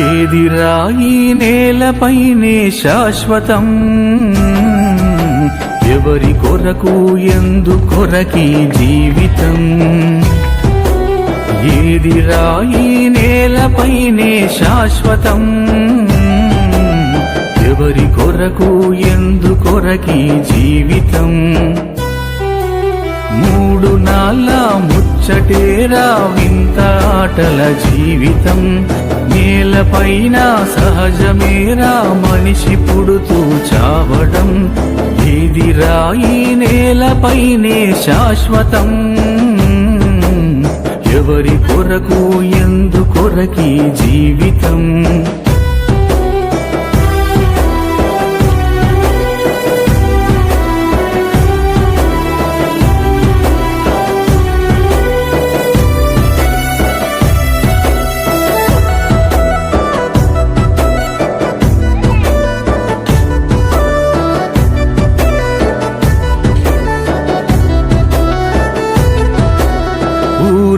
ఏదిరా ఈ నేలపైనే శాశ్వతం? ఎవరి కొరకు ఎందు కొరకి జీవితం? ఏదిరా ఈ నేలపైనే శాశ్వతం? ఎవరి కొరకు ఎందు కొరకి జీవితం? మూడు నాళ్ళ ముచ్చటేరా వింత ఆటల జీవితం. నేలపైన సహజమేరా మనిషి పుడుతూ చావడం. ఏది రాయి నేలపైనే శాశ్వతం. ఎవరి కొరకు ఎందు కొరకి జీవితం.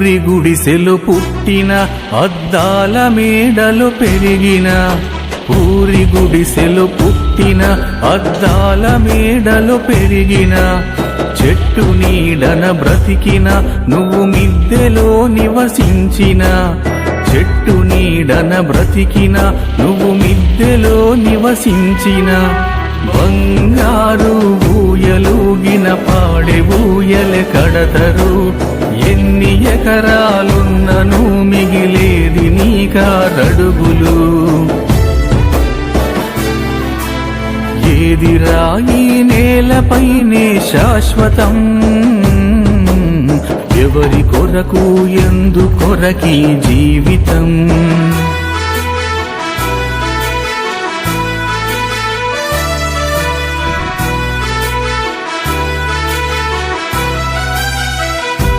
ఊరి గుడిసెలు పుట్టిన అద్దాల మేడలు పెరిగిన. ఊరి గుడిసెలు పుట్టిన అద్దాల మేడలు పెరిగిన. చెట్టు నీడన బ్రతికిన నువ్వు మిద్దెలో నివసించిన. చెట్టు నీడన బ్రతికిన నువ్వు మిద్దెలో నివసించిన. బంగారు ఊయలూగిన పాడె ఊయల కడతరు. ఎన్ని ఎకరాలున్నను మిగిలేది నీకారడుగులు ఏది రాయి నేలపైనే శాశ్వతం? ఎవరి కొరకు ఎందు కొరకి జీవితం?